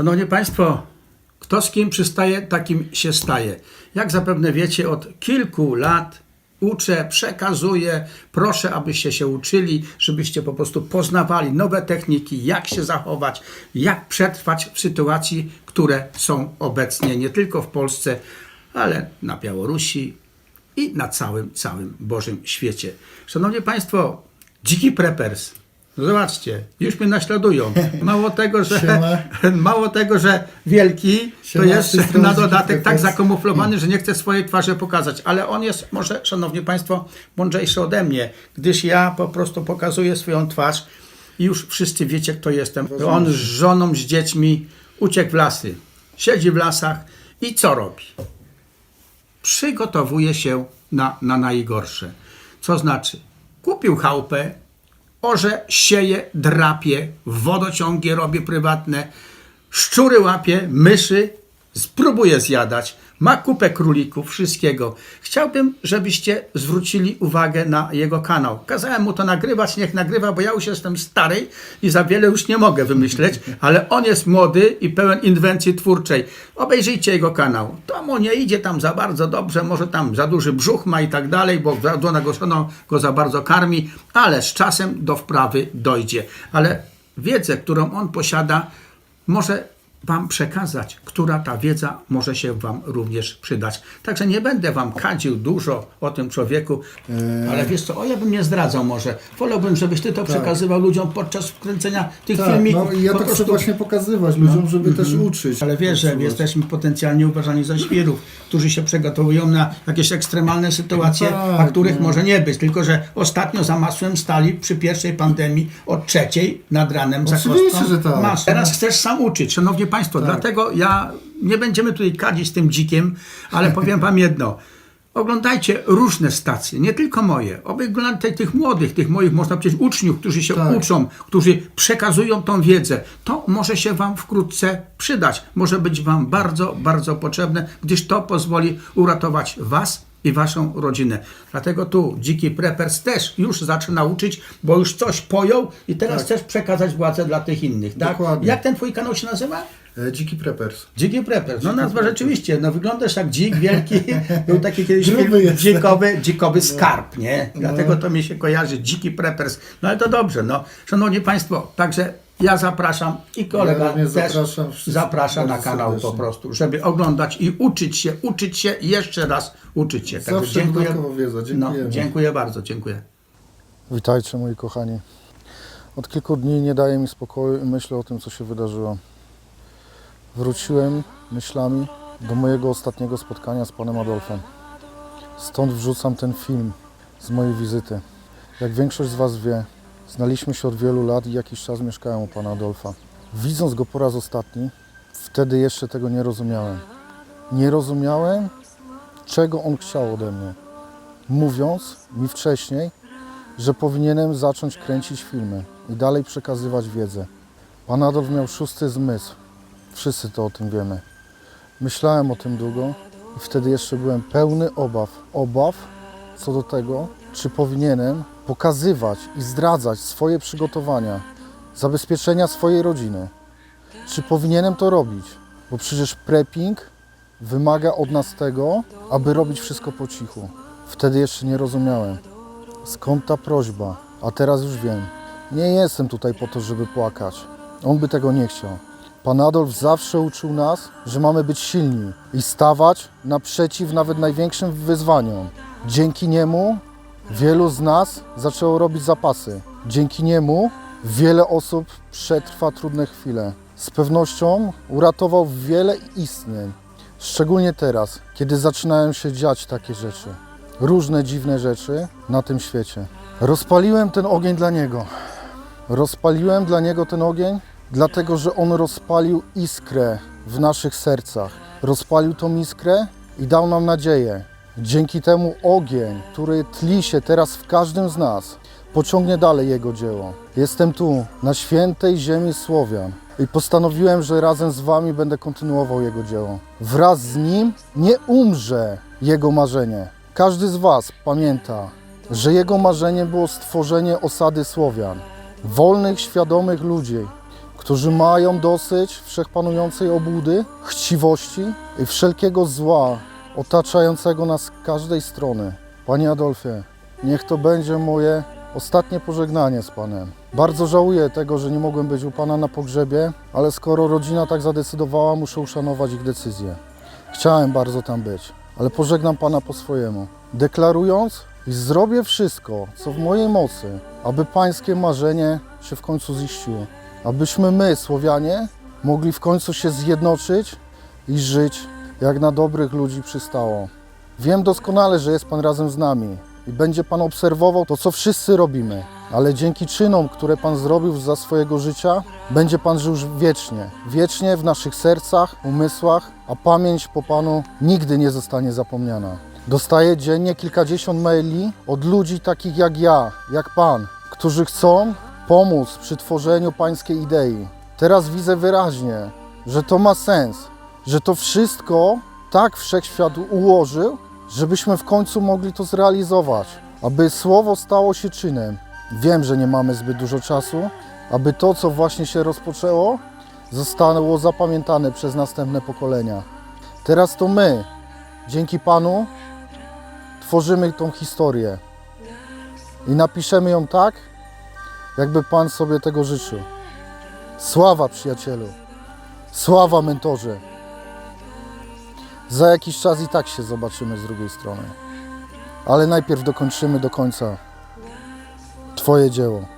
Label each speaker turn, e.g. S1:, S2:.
S1: Szanowni Państwo, kto z kim przystaje, takim się staje. Jak zapewne wiecie, od kilku lat uczę, przekazuję, proszę, abyście się uczyli, żebyście po prostu poznawali nowe techniki, jak się zachować, jak przetrwać w sytuacji, które są obecnie nie tylko w Polsce, ale na Białorusi i na całym, całym Bożym świecie. Szanowni Państwo, dziki preppers. Zobaczcie, już mnie naśladują. Mało tego, że, mało tego, że wielki, to jest na dodatek tak zakamuflowany, że nie chce swojej twarzy pokazać. Ale on jest, może, szanowni państwo, mądrzejszy ode mnie, gdyż ja po prostu pokazuję swoją twarz i już wszyscy wiecie, kto jestem. On z żoną, z dziećmi uciekł w lasy. Siedzi w lasach i co robi? przygotowuje się na, na najgorsze. Co znaczy, kupił chałupę, orze, sieje, drapie, wodociągi robi prywatne, szczury łapie, myszy, spróbuje zjadać, ma kupę królików, wszystkiego. Chciałbym, żebyście zwrócili uwagę na jego kanał. Kazałem mu to nagrywać, niech nagrywa, bo ja już jestem stary i za wiele już nie mogę wymyśleć, ale on jest młody i pełen inwencji twórczej. Obejrzyjcie jego kanał. To mu nie idzie tam za bardzo dobrze, może tam za duży brzuch ma i tak dalej, bo żona go, żona go za bardzo karmi, ale z czasem do wprawy dojdzie. Ale wiedzę, którą on posiada, może Wam przekazać, która ta wiedza może się Wam również przydać. Także nie będę Wam kadził dużo o tym człowieku, ale wiesz co, o ja bym nie zdradzał może. Wolałbym, żebyś Ty to przekazywał ludziom podczas wkręcenia tych
S2: Tak,
S1: filmików.
S2: no ja
S1: Po
S2: to chcę
S1: prostu-
S2: właśnie pokazywać ludziom, żeby też uczyć.
S1: ale wiesz, że jesteśmy potencjalnie uważani za świrów, którzy się przygotowują na jakieś ekstremalne sytuacje,
S2: No
S1: a
S2: tak,
S1: których
S2: no.
S1: może nie być. Tylko, że ostatnio za masłem stali przy pierwszej pandemii od trzeciej nad ranem za
S2: Oczywiście,
S1: kostką
S2: że tak.
S1: mas. Teraz chcesz sam uczyć, szanowni państwo, dlatego ja nie będziemy tutaj kadzić tym dzikiem, ale powiem wam jedno. Oglądajcie różne stacje, nie tylko moje. Oglądajcie tych młodych, tych moich, można powiedzieć, uczniów, którzy się
S2: Tak.
S1: uczą, którzy przekazują tą wiedzę. To może się Wam wkrótce przydać. Może być Wam bardzo, bardzo potrzebne, gdyż to pozwoli uratować Was i Waszą rodzinę. Dlatego tu Dziki Preppers też już zaczyna uczyć, bo już coś pojął i teraz
S2: Tak.
S1: chcesz przekazać władzę dla tych innych. Tak?
S2: Dokładnie.
S1: Jak ten Twój kanał się nazywa?
S2: E, Dziki preppers.
S1: Dziki Preppers. No nazwa rzeczywiście, no wyglądasz jak dzik wielki. Był taki kiedyś
S2: Gruby
S1: film dzikowy, dzikowy skarb, nie? Dlatego to mi się kojarzy, dziki Preppers. No ale to dobrze, no. Szanowni Państwo, także ja zapraszam i kolega
S2: Ja również
S1: też
S2: zapraszam wszystkich
S1: zaprasza na
S2: bardzo
S1: kanał po
S2: serdecznie.
S1: prostu, żeby oglądać i uczyć się, uczyć się i jeszcze raz uczyć się. Także
S2: Zawsze wiedza.
S1: No, dziękuję bardzo, dziękuję.
S3: Witajcie moi kochani. Od kilku dni nie daje mi spokoju i myślę o tym, co się wydarzyło. Wróciłem myślami do mojego ostatniego spotkania z panem Adolfem. Stąd wrzucam ten film z mojej wizyty. Jak większość z Was wie, znaliśmy się od wielu lat i jakiś czas mieszkałem u pana Adolfa. Widząc go po raz ostatni, wtedy jeszcze tego nie rozumiałem. Nie rozumiałem, czego on chciał ode mnie. Mówiąc mi wcześniej, że powinienem zacząć kręcić filmy i dalej przekazywać wiedzę. Pan Adolf miał szósty zmysł. Wszyscy to o tym wiemy. Myślałem o tym długo i wtedy jeszcze byłem pełny obaw. Obaw co do tego, czy powinienem pokazywać i zdradzać swoje przygotowania, zabezpieczenia swojej rodziny. Czy powinienem to robić? Bo przecież prepping wymaga od nas tego, aby robić wszystko po cichu. Wtedy jeszcze nie rozumiałem. Skąd ta prośba? A teraz już wiem. Nie jestem tutaj po to, żeby płakać. On by tego nie chciał. Pan Adolf zawsze uczył nas, że mamy być silni i stawać naprzeciw nawet największym wyzwaniom. Dzięki niemu wielu z nas zaczęło robić zapasy. Dzięki niemu wiele osób przetrwa trudne chwile. Z pewnością uratował wiele istnień. Szczególnie teraz, kiedy zaczynają się dziać takie rzeczy różne dziwne rzeczy na tym świecie. Rozpaliłem ten ogień dla Niego. Rozpaliłem dla Niego ten ogień, dlatego że On rozpalił iskrę w naszych sercach. Rozpalił tą iskrę i dał nam nadzieję. Dzięki temu ogień, który tli się teraz w każdym z nas, pociągnie dalej Jego dzieło. Jestem tu, na świętej ziemi Słowian i postanowiłem, że razem z Wami będę kontynuował Jego dzieło. Wraz z Nim nie umrze Jego marzenie. Każdy z Was pamięta, że Jego marzeniem było stworzenie osady Słowian, wolnych, świadomych ludzi, którzy mają dosyć wszechpanującej obłudy, chciwości i wszelkiego zła otaczającego nas każdej strony. Panie Adolfie, niech to będzie moje ostatnie pożegnanie z Panem. Bardzo żałuję tego, że nie mogłem być u Pana na pogrzebie, ale skoro rodzina tak zadecydowała, muszę uszanować ich decyzję. Chciałem bardzo tam być, ale pożegnam Pana po swojemu, deklarując, iż zrobię wszystko, co w mojej mocy, aby Pańskie marzenie się w końcu ziściło. Abyśmy my, Słowianie, mogli w końcu się zjednoczyć i żyć, jak na dobrych ludzi przystało. Wiem doskonale, że jest Pan razem z nami i będzie Pan obserwował to, co wszyscy robimy, ale dzięki czynom, które Pan zrobił za swojego życia, będzie Pan żył wiecznie. Wiecznie w naszych sercach, umysłach, a pamięć po Panu nigdy nie zostanie zapomniana. Dostaję dziennie kilkadziesiąt maili od ludzi takich jak ja, jak Pan, którzy chcą pomóc przy tworzeniu Pańskiej idei. Teraz widzę wyraźnie, że to ma sens, że to wszystko tak wszechświat ułożył, żebyśmy w końcu mogli to zrealizować, aby słowo stało się czynem. Wiem, że nie mamy zbyt dużo czasu, aby to, co właśnie się rozpoczęło, zostało zapamiętane przez następne pokolenia. Teraz to my, dzięki Panu, tworzymy tą historię i napiszemy ją tak, jakby Pan sobie tego życzył. Sława przyjacielu, sława mentorze. Za jakiś czas i tak się zobaczymy z drugiej strony. Ale najpierw dokończymy do końca Twoje dzieło.